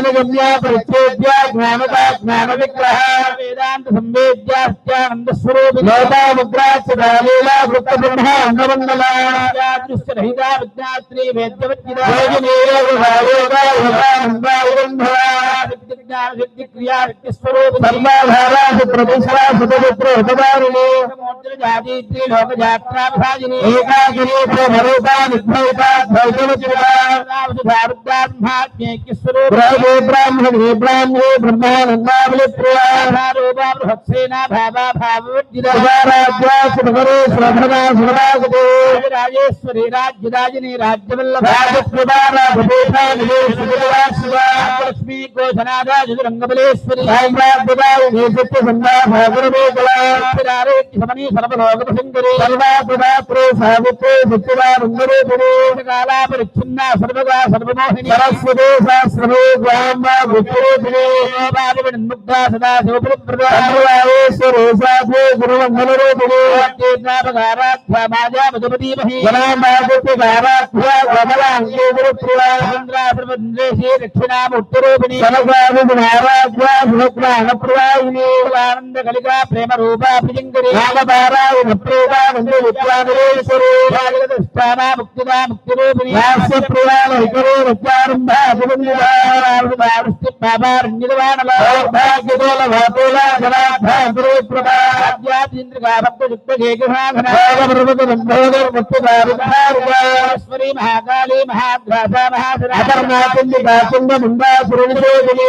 ज्ञानगम्या परिचेद्या ज्ञानता ज्ञानविग्रह वेदान्त संवेद्यानंदस्वरूप लोकामुद्रा सदालीला ब्राह्मणे ब्राह्मणे राजेश्वरी लक्ष्मी రాకాంతా సర్వగా సర్వమోహిని గ్రామ గుప్తరూపిణి సదా కమలాంగే దక్షిణాముత్తరూపిణి ఆనంద కలిగా ప్రేమ రూపా ప్రియంకరి రామపారాయణ ప్రేమా వందే విద్వానరేశ్వరి స్థానా ముక్తిదా ముక్తిరూపిణి హాస్య ప్రియాల ఇకరో రత్యారంభా అభివందిదారుష్టి పాపారణ్యవానల భాగ్యదోల భాపోల జనాభాంతరే ప్రభా ఆధ్యాత్మిక భక్త యుక్త జేకసాధన పర్వత రంభోదర ముక్తిదారుశ్వరీ మహాకాళీ మహాగ్రాస మహాసన అపర్ణాకుండి కాకుండ ముందాసురుణిశోభిని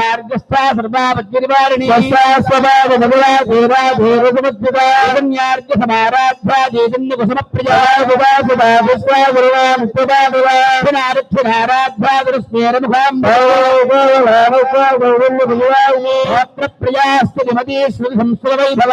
మార్గస్థా స్మేరముఖాం ప్రియాస్తి సంస్కృత వైభవ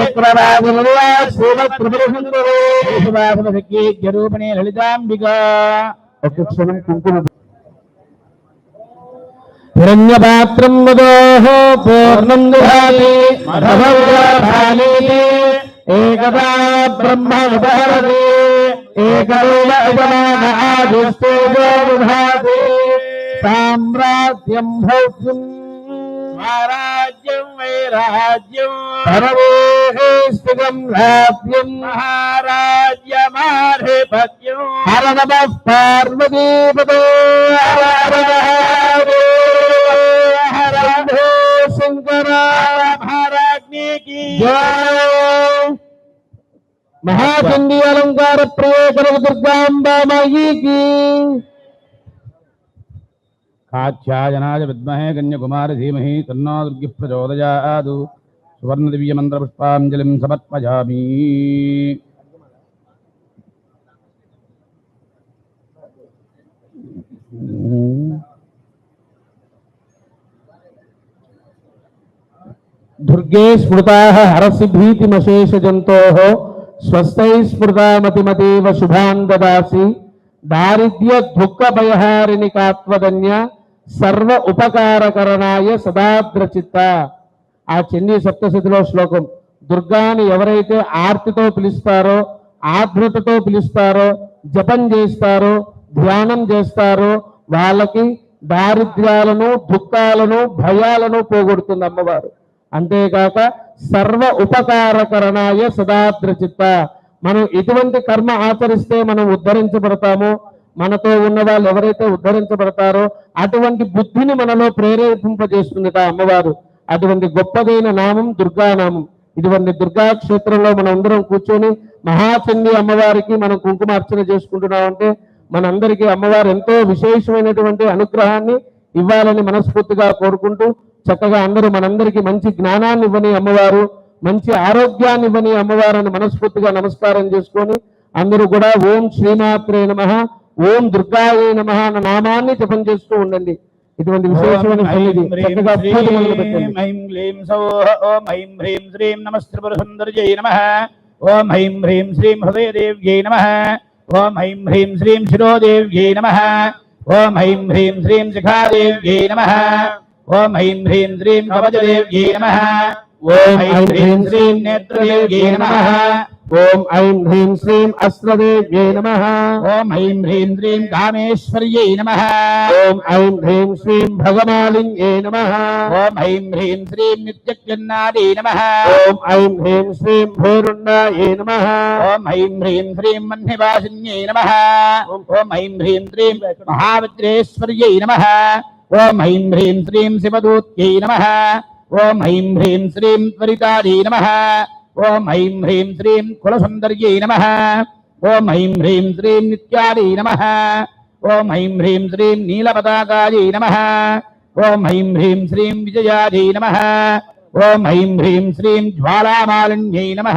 శుభేశాత్యాసువాసిని రాజన్యత్యర ప్రీత శోభనా సుత్తమానస వర్తన నిర్దిష్టా పూర్వగా త్రిపురాత్మికా సమారాధ్యాదిపురా శ్రీభంగరే రామముద్రాజ్ఞానగమ్యా జ్ఞానజ్ఞేశ్వరూపిణి ముద్రాత్రిఖండేశీ త్రిపురాంబా త్రికోణగా రూపిణి లలితాంబిక ఒక క్షణం కుంకుమ హిరణ్యపాత్రం వదోః పూర్ణం మధవగ్రహాలీతి ఏకదా బ్రహ్మ ఆదిస్తేజో విభాతి సామ్రాజ్యం భౌత్యం स्वराज्यं मे राज्यं परमेहेश्वरं राज्यं महाराज्यमाधिपत्यं। हर महाचंडी अलंकार प्रयोग दुर्गा की काख्यायनाय विद्महे कन्याकुमार प्रचोदया सुवर्ण दिव्य प्रचोदयात् सुवर्णदिव्यमन्त्रपुष्पाञ्जलिं समर्पया दुर्गे स्फुताः हरसि भीतिमशेषजन्तोः स्वस्थैः स्फुता मतिमतीव शुभा ददासि दारिद्र्यदुःखभयहारिणि का సర్వ ఉపకారకరణాయ సదాద్రచిత్త. ఆ చెన్ని సప్తశతిలో శ్లోకం. దుర్గాని ఎవరైతే ఆర్తితో పిలుస్తారో ఆర్ద్రతతో పిలుస్తారో జపం చేస్తారో ధ్యానం చేస్తారో వాళ్ళకి దారిద్ర్యాలను దుఃఖాలను భయాలను పోగొడుతుంది అమ్మవారు. అంతేకాక సర్వ ఉపకారకరణాయ సదాద్రచిత్త. మనం ఎటువంటి కర్మ ఆచరిస్తే మనం ఉద్ధరించబడతామో మనతో ఉన్న వాళ్ళు ఎవరైతే ఉద్ధరించబడతారో అటువంటి బుద్ధిని మనలో ప్రేరేపింపజేస్తుంది ఆ అమ్మవారు. అటువంటి గొప్పదైన నామం దుర్గానామం ఇటువంటి దుర్గా క్షేత్రంలో మనం అందరం కూర్చొని మహాచండి అమ్మవారికి మనం కుంకుమార్చన చేసుకుంటున్నామంటే మనందరికీ అమ్మవారు ఎంతో విశేషమైనటువంటి అనుగ్రహాన్ని ఇవ్వాలని మనస్ఫూర్తిగా కోరుకుంటూ చక్కగా అందరూ మనందరికీ మంచి జ్ఞానాన్ని ఇవ్వని అమ్మవారు మంచి ఆరోగ్యాన్ని ఇవ్వని అమ్మవారు అని మనస్ఫూర్తిగా నమస్కారం చేసుకొని అందరూ కూడా ఓం శ్రీమాత్రే నమ. ఓం దుర్గాయ నమ అన్న నామాన్ని జపం చేస్తూ ఉండండి. ఇటువంటి విశేషమైన సన్నిధి చక్కగా పూజ మొదలు పెట్టండి. ఐం క్లీం సౌః ఓం ఐం హ్రీం శ్రీం నమస్త్రిపురసుందర్యై నమః. ఓం ఐం హ్రీం శ్రీం హృదయదేవ్యై నమః. ఓం ఐం హ్రీం శ్రీం శిరోదేవ్యై నమః. ఓం ఐం హ్రీం శ్రీం శిఖాదేవ్యై నమః. ఓం ఐం హ్రీం శ్రీం కవచదేవ్యై నమః. ఓం ఐం హ్రీం శ్రీం నేత్రదేవ్యై నమః. ఓం ఐం హ్రీం శ్రీం అస్త్రదేవ్యై నమ. ఓం ఐం హ్రీం శ్రీం కామేశ్వర్యై నమః. ఓం ఐం హ్రీం శ్రీం భగమాలింగే నమ. ఓం ఐం హ్రీం శ్రీం నిత్యజ్ఞాదే నమః. ఓం ఐం హ్రీం శ్రీం భైరుణ్ణాయే నమ. ఓం ఐం హ్రీం శ్రీం మన్నివాసిన్యై నమః. ఓం ఐం హ్రీం శ్రీం మహావిద్రేశ్వర్యై నమః. ఓం ఐం హ్రీం శ్రీం శివదూత్యై నమః. ఓం ఐం హ్రీం శ్రీం త్వరితాదై నమః. ஓம் ஐம் ஹ்ரீம் ஸ்ரீம் குலசுந்தரியை நம ஓம் ஐம் ஹ்ரீம் ஸ்ரீம் நித்யாதை நம ஓம் ஐம் ஹ்ரீம் ஸ்ரீம் நீலபதாகாயை நம ஓம் ஐம் ஹ்ரீம் ஸ்ரீம் விஜயாதை நம ஓம் ஐம் ஹ்ரீம் ஸ்ரீம் ஜுவாலாமாலின்யை நம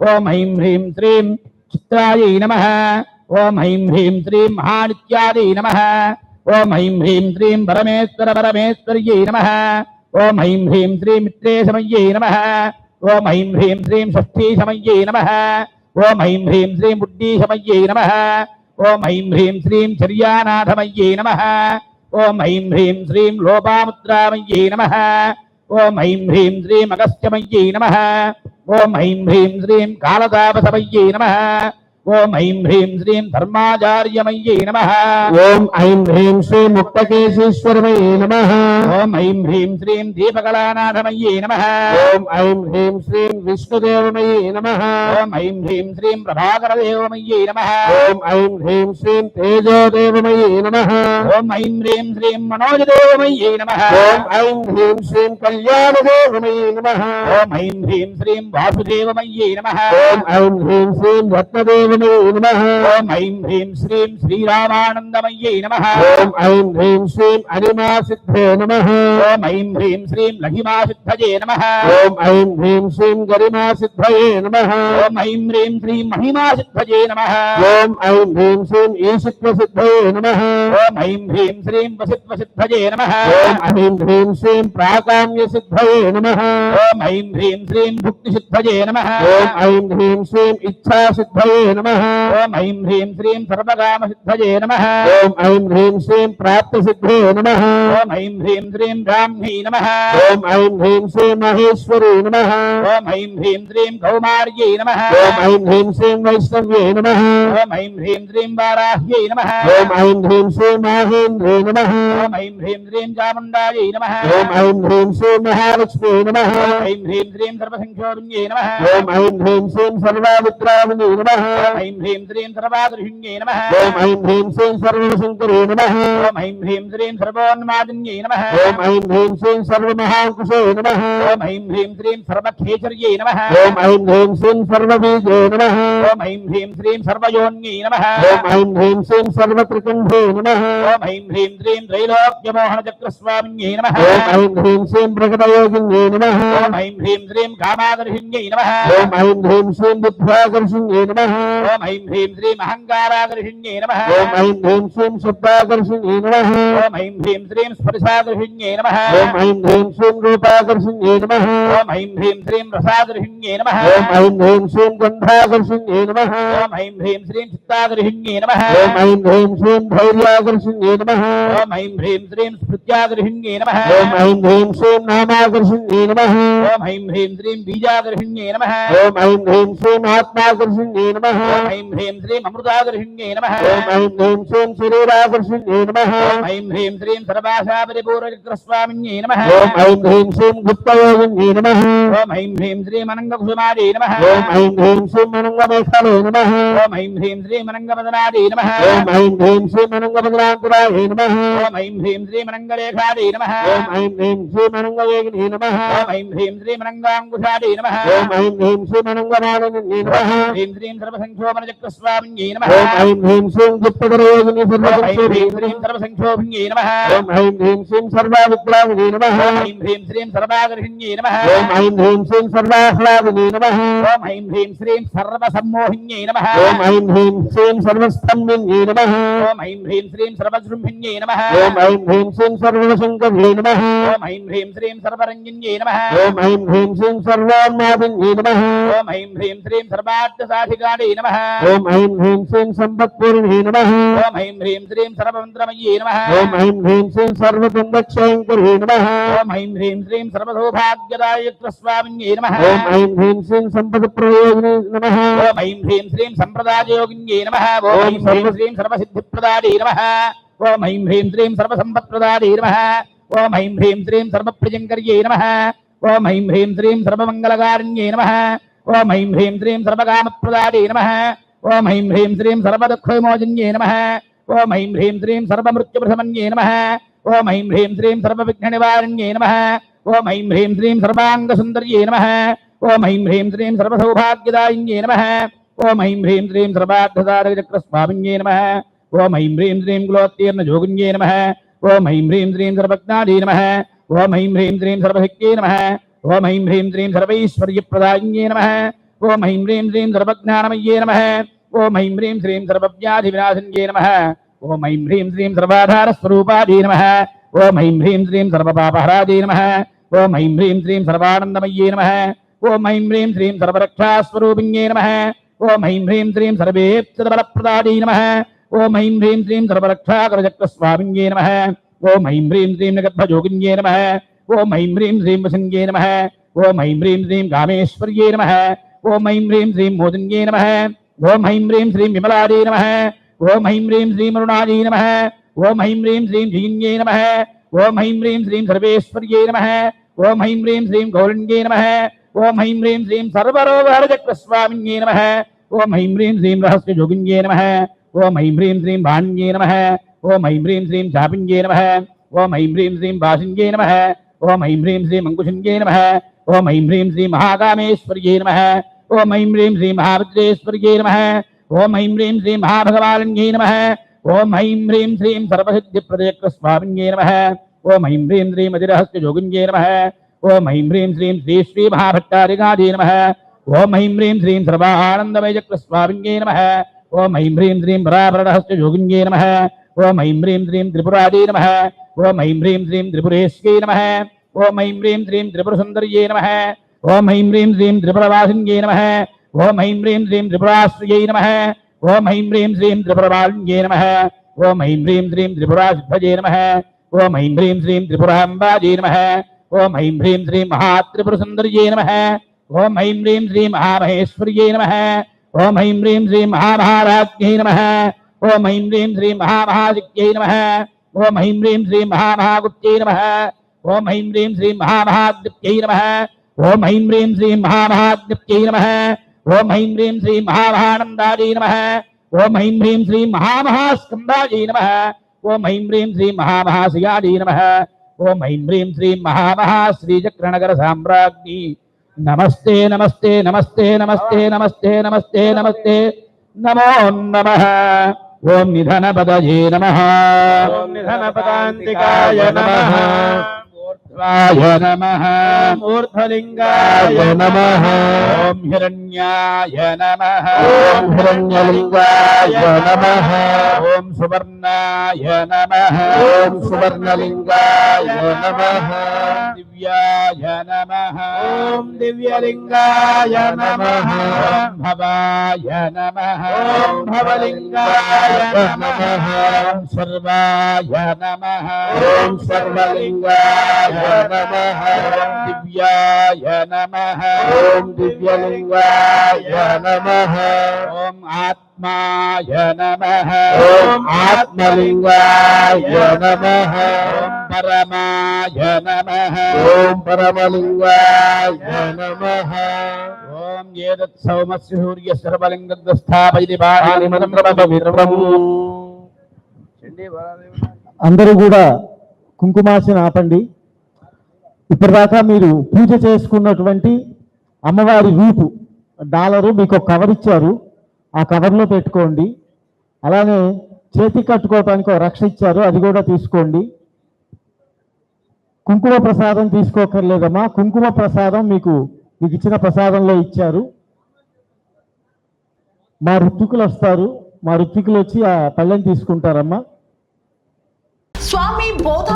ஓம் ஐம் ஹ்ரீம் ஸ்ரீம் சித்ராயை நம ஓம் ஐம் ஹ்ரீம் ஸ்ரீம் மகாநித்யாதை நம ஓம் ஐம் ஹ்ரீம் ஸ்ரீம் பரமேஸ்வர பரமேஸ்வரியை நம ஓம் ஐம் ஹ்ரீம் ஸ்ரீ மித்ரேசமையை நம ఓం ఐం హ్రీం శ్రీం షష్ఠీ షష్ఠీశమయ్యై నమ. ఓం ఐం హ్రీం శ్రీం బుద్ధీశమయ్యై నమ. ఓం ఐం హ్రీం శ్రీం చర్యానాథమయ్యై నమ. ఓం ఐం హ్రీం శ్రీం లోపాముద్రామయ్యై నమ. ఓం ఐం హ్రీం శ్రీం అగస్త్యమయ్యై నమ. ఓం ఐం హ్రీం శ్రీం కాళతాపసమయ్యై నమ. ఓం ఐం హ్రీం శ్రీం ధర్మాచార్యమయ్యై నమః ఓం ఐం హ్రీం శ్రీం ముక్తకేశీశ్వరమయే నమ ఓం ఐం హ్రీం శ్రీం దీపకళానాథమయ్యై నమః ఓం ఐం హ్రీం శ్రీం విష్ణుదేవమయే నమ ఓం ఐం హ్రీం శ్రీం ప్రభాకరదేవమయ్యై నమః ఓం ఐం హ్రీం శ్రీం తేజోదేవమయే నమ ఓం ఐం హ్రీం శ్రీం మనోజదేవమయ్యై నమః ఓం ఐం హ్రీం శ్రీం కళ్యాణదేవమయే నమ ఓం ఐం హ్రీం శ్రీం వాసుదేవమయ్యై నమః ఓం ఐం హ్రీం శ్రీం రత్నదేవమయే నమ ఓం ఐం హ్రీం శ్రీం శ్రీరామానందమయ్యై నమః ఓం ఐం హ్రీం శ్రీం అనిమాసిద్ధే నమ ఓం ఐం హ్రీం శ్రీం లఘిమాసిద్ధజే నమః ఓం ఐం హ్రీం శ్రీం గరిమాసిద్ధయే నమ ఓం ఐం హ్రీం శ్రీం మహిమాసిద్ధజే నమః ఓం ఐం హ్రీం శ్రీం ఈశిత్వసిద్ధయే నమ ఓం ఐం హ్రీం శ్రీం వసిత్వసిద్ధజే నమః ఓం ఐం హ్రీం శ్రీం ప్రాకామ్యసిద్ధయే నమ ఓం ఐం హ్రీం శ్రీం భుక్తిసిద్ధజే నమః ఓం ఐం హ్రీం శ్రీం ఇచ్ఛాసిద్ధయే నమ ఓం ఐం హ్రీం శ్రీం సర్వకామసిద్ధజే నమః ఓం ఐం హ్రీం శ్రీం ప్రాప్తసిద్ధే నమ ఓం ఐం హ్రీం శ్రీం బ్రాహ్మీ నమః ఓం ఐం హ్రీం శ్రీం మహేశ్వరీ నమ ఓం ఐం హ్రీం శ్రీం కౌమార్యై నమః ఓం ఐం హ్రీం శ్రీం వైష్ణవ్యే నమ ఓం ఐం హ్రీం శ్రీం వారాహ్యై నమః ఓం ఐం హ్రీం శ్రీం మహేంద్రే నమ ఓం ఐం హ్రీం శ్రీం చాముండాయై నమః ఓం ఐం హ్రీం శ్రీం మహాలక్ష్మీ నమ ఓం ఐం హ్రీం శ్రీం సర్వసంక్షోభిన్యై నమః ఓం ఐం హ్రీం శ్రీం సర్వావిద్రావిణీ నమ ఓం ఐం హ్రీం శ్రీం సర్వాదృహిణ్యై నమః ఓం ఐం హ్రీం శ్రీం సర్వశంకరే నమ ఓం ఐం హ్రీం శ్రీం సర్వోన్మాదిన్యై నమః ఓం ఐం హ్రీం శ్రీం సర్వమహాంకుశే నమ ఓం ఐం హ్రీం శ్రీం సర్వఖేచర్యై నమః ఓం ఐం హ్రీం శ్రీం సర్వబీజే నమ ఓం ఐం హ్రీం శ్రీం సర్వయోన్యై నమః ఓం ఐం హ్రీం శ్రీం సర్వత్రికంఠే నమ ఓం ఐం హ్రీం శ్రీం త్రైలోక్యమోహన చక్రస్వామిన్యై నమః ఓం ఐం హ్రీం శ్రీం ప్రకటయోగిన్యే నమ ఓం ఐం హ్రీం శ్రీం కామాదర్శిన్యై నమః ఓం ఐం హ్రీం శ్రీం బుద్ధ్యాకర్షిణ్యే నమ ఓం ఐం హ్రీం శ్రీం అహంకారాదర్శిన్యై నమః ఓం ఐం హ్రీం శ్రీం శబ్దాకర్షిణ్యే నమ ఓం ఐం హ్రీం శ్రీం స్పర్శాదర్శిన్యై నమః ఓం ఐం హ్రీం శ్రీం రూపాకర్షిణ్యే నమ ఓం ఐం హ్రీం శ్రీం రసాదర్శిన్యై నమః ఓం ఐం హ్రీం శ్రీం గంధాకర్షిణ్యే నమ ఓం ఐం హ్రీం శ్రీం చిత్తాదర్శిన్యై నమః ఓం ఐం హ్రీం శ్రీం ధైర్యాకర్షిణ్యే నమ ఓం ఐం హ్రీం శ్రీం స్మృత్యాదర్శిన్యై నమః ఓం ఐం హ్రీం శ్రీం నామాకర్షిణ్యే నమ ఓం ఐం హ్రీం శ్రీం బీజాదర్శిన్యై నమః ఓం ఐం హ్రీం శ్రీం ఆత్మాకర్షిణ్యే నమ ఓం ఐం హ్రీం శ్రీం అమృతాదర్శిన్యై నమః ఐం హ్రీం శ్రీం శరీరాకర్షిణ్యే నమ ఐం హ్రీం శ్రీం సర్వాశాపరిపూర్వచక్రస్వామిన్యై నమః ఓం ఐం హ్రీం శ్రీం గుప్తయోగిన్యే నమ ఐం హ్రీం శ్రీం అనంగకుసుమాదే నమః ఐం హ్రీం శ్రీం అనంగమేఖలే నమ ఐం హ్రీం శ్రీం అనంగమదనాదే నమః ఐం హ్రీం శ్రీం అనంగమద్రాంతురాయే నమ ఐం హ్రీం శ్రీం అనంగలేఖాదే నమః ఐం హ్రీం శ్రీం అనంగవేగినే నమ ఐం హ్రీం శ్రీం అనంగాంకుశాదే నమః ఐం హ్రీం శ్రీం అనంగమాననే నమ హ్రీం శ్రీం సర్వసంఖ్య సర్వసంక్షోభనచక్రస్వామిన్యై నమ ఓం ఐం హ్రీం శ్రీం గుప్తకరయోగిని ఓం ఐం హ్రీం సర్వసంక్షోభిని శ్రీం సర్వసంక్షోభిన్యై నమ ఓం ఐం హ్రీం శ్రీం సర్వావిద్రావిని నమ ఓం ఐం హ్రీం శ్రీం సర్వాగర్హిణ్యై నమ ఓం ఐం హ్రీం శ్రీం సర్వాహ్లాదిని నమ ఓం ఐం హ్రీం శ్రీం సర్వసమ్మోహిన్యై నమ ఓం ఐం హ్రీం శ్రీం సర్వస్తంభిన్యై నమ ఓం ఐం హ్రీం శ్రీం సర్వజృంభిన్యై నమ ఓం ఐం హ్రీం శ్రీం సర్వశంకర్యై నమ ఓం ఐం హ్రీం శ్రీం సర్వరంజన్యై నమ ఓం ఐం హ్రీం శ్రీం సర్వాన్మాదిన్యై నమ ఓం హ్రీం శ్రీం సర్వార్థసాధికారే నమ ఓం ఐం హ్రీం శ్రీం సంపత్పూర్ణే నమ ఓం ఐం హ్రీం శ్రీం సర్వమంత్రమయ్యే నమ ఓం ఐం హ్రీం శ్రీం సర్వకుందక్షయంకర్యే నమ ఓం ఐం హ్రీం శ్రీం సర్వసౌభాగ్యదాయత్వస్వామిన్యే నమ ఓం ఐం హ్రీం శ్రీం సంపద ప్రయోగిని నమ ఓం ఐం హ్రీం శ్రీం సంప్రదాయయోగిన్యే నమ ఓం ఓం ఐం హ్రీం సర్వ- శ్రీం సర్వసిద్ధిప్రదాడే నమ ఓం ఐం హ్రీం శ్రీం సర్వసంపత్ప్రదాడే నమ ఓం ఐం హ్రీం శ్రీం సర్వప్రియంకర్యే నమ ఓం ఐం హ్రీం శ్రీం సర్వకామప్రదాడే నమ. ఓం ఐం హ్రీం శ్రీం సర్వదుఃఖవిమోచన్యే నమ. ఓం ఐం హ్రీం శ్రీం సర్వమృత్యుప్రసమన్యే నమ. ఓం ఐం హ్రీం శ్రీం సర్వవిఘ్ననివారణ్యే నమ. ఓం ఐం హ్రీం శ్రీం సర్వాంగసుందర్యే నమ. ఓం ఐం హ్రీం శ్రీం సర్వసౌభాగ్యదాయిన్యే నమ. ఓం ఐం హ్రీం శ్రీం సర్వార్థదారచక్రస్వామిన్యే నమ. ఓం ఐం హ్రీం శ్రీం కులోత్తీర్ణ జోగున్యే నమ. ఓం ఐం హ్రీం శ్రీం సర్వజ్ఞాదే నమ. ఓం ఐం హ్రీం శ్రీం సర్వశక్తే నమ. ओम ह्रीं ह्रीं श्रीं सर्वैश्वर्यप्रदायिन्ये नमः। ओम ह्रीं ह्रीं श्रीं सर्वज्ञानमये नमः। ओम ह्रीं ह्रीं श्रीं सर्वव्याधिविनाशिन्ये नमः। ओम ह्रीं ह्रीं श्रीं सर्वाधारस्वरूपाधि नमः। ओम ह्रीं ह्रीं श्रीं सर्वपापहराधि नमः। ओम ह्रीं ह्रीं श्रीं सर्वानन्दमय्ये नमः। ओम ह्रीं ह्रीं श्रीं सर्वरक्षास्वरूपिण्ये नमः। ओम ह्रीं ह्रीं श्रीं सर्वेप्तबलप्रदायै नमः। ओम ह्रीं ह्रीं श्रीं सर्वरक्षाकरचक्रस्वामिन्ये नमः। ओम ह्रीं ह्रीं श्रीं नगद्भजोगिन्ये नमः। ओम ऐं ह्रीं श्रीं वसङ्गे नमः ओम ऐं ह्रीं श्रीं कामेश्वर्ये नमः ओम ऐं ह्रीं श्रीं मोदन्ये नमः ओम ऐं ह्रीं श्रीं विमलादे नमः ओम ऐं ह्रीं श्रीं अरुणादे नमः ओम ऐं ह्रीं श्रीं जयिन्ये नमः ओम ऐं ह्रीं श्रीं सर्वेश्वर्ये नमः ओम ऐं ह्रीं श्रीं गौरण्ये नमः ओम ऐं ह्रीं श्रीं सर्वरोगहरचक्रस्वामिन्ये नमः ओम ऐं ह्रीं श्रीं रहस्ययोगिन्ये नमः ओम ऐं ह्रीं श्रीं भाण्ये नमः ओम ऐं ह्रीं श्रीं चापिन्ये नमः ओम ऐं ह्रीं श्रीं वासिन्ये नमः ओम ऐं ह्रीं श्री मङ्कुशुञ्जे नमः। ओम ऐं ह्रीं श्री महाकामेश्वर्ये नमः। ओम ऐं ह्रीं श्री महाभद्रेश्वर्ये नमः। ओम ऐं ह्रीं श्री महाभगवान्ये नमः। ओम ऐं ह्रीं श्रीं सर्वसिद्धिप्रदेकस्वामिन्ये नमः। ओम ऐं ह्रीं श्रीं अतिरहस्ययोगिन्ये नमः ओम ऐं ह्रीं श्रीं श्री श्रीमहाभट्टारिकादे नमः। ओम ऐं ह्रीं श्रीं सर्वानन्दमयचक्रस्वामिन्ये नमः। ओम ऐं ह्रीं श्रीं पराभरणहस्ययोगिन्ये नमः। ओम ऐं ह्रीं श्रीं त्रिपुरादे नमः। ओम ऐं ह्रीं श्रीं त्रिपुरेश्वी नमः ओम ऐं ह्रीं श्रीं त्रिपुरसुन्दर्यै नमः ओम ऐं ह्रीं श्रीं त्रिपुरवासिन्यै नमः ओम ऐं ह्रीं श्रीं त्रिपुराश्रियै नमः ओम ऐं ह्रीं श्रीं त्रिपुरवालिन्यै नमः ओम ऐं ह्रीं श्रीं त्रिपुराशुद्धजै नमः ओम ऐं ह्रीं श्रीं त्रिपुराम्बाजै नमः ओम ऐं ह्रीं श्रीं महात्रिपुरसुन्दर्यै नमः ओम ऐं ह्रीं श्रीं महामहेश्वर्यै नमः ओम ऐं ह्रीं श्रीं महामहाराज्ञै नमः ओम ऐं ह्रीं श्रीं महामहाशिक्यै नमः ओम ह्रीं ह्रीं श्री महामहागुप्त्यै नमः। ओम ह्रीं ह्रीं श्री महामहागुप्त्यै नमः। ओम ह्रीं ह्रीं श्री महामहागुप्त्यै नमः। ओम ह्रीं ह्रीं श्री महामहानन्दायै नमः। ओम ह्रीं ह्रीं श्री महामहास्कन्दायै नमः। ओम ह्रीं ह्रीं श्री महामहाशियायै नमः। ओम ह्रीं ह्रीं श्री महामहाश्रीचक्रनगर साम्राज्ञी नमस्ते नमस्ते नमस्ते नमस्ते नमस्ते नमस्ते नमस्ते। नमो नमः। ओम निधन पद जी नम। ओम निधन पदाय नम। నమ ఊర్ధ్వలింగాయ నమ ఓం హిరణ్యాయ నమ ఓం హిరణ్యలింగాయ నమః ఓం సువర్ణాయ నమ ఓం సువర్ణలింగాయ నమః దివ్యాయ నమ ఓం దివ్యలింగాయ నమ ఓం భవాయ నమ ఓం భవలింగాయ నమః. ఓం సర్వాయ నమ ఓం సర్వలింగాయ నమః ఓం దివ్యాయ నమ ఓం దివ్యలింగాయ నమః ఓం ఆత్మాయ నమ ఓం ఆత్మలింగాయ నమః ఓం పరమాయ నమ ఓం పరమలింగాయ నమః ఓం ఏతత్ సౌమస్య సూర్య సర్వలింగస్థాపయతి బాణాని పవిత్రము అందరూ కూడా కుంకుమార్చన ఆపండి. ఇప్పటిదాకా మీరు పూజ చేసుకున్నటువంటి అమ్మవారి రూపు డాలరు మీకు ఒక కవర్ ఇచ్చారు. ఆ కవర్లో పెట్టుకోండి. అలానే చేతి కట్టుకోవటానికి ఒక రక్ష ఇచ్చారు. అది కూడా తీసుకోండి. కుంకుమ ప్రసాదం తీసుకోకర్లేదమ్మా. కుంకుమ ప్రసాదం మీకు మీకు ఇచ్చిన ప్రసాదంలో ఇచ్చారు. మా ఋత్వికులు వస్తారు. మా ఋత్వికులు వచ్చి ఆ పళ్ళెని తీసుకుంటారమ్మా. స్వామి బోధ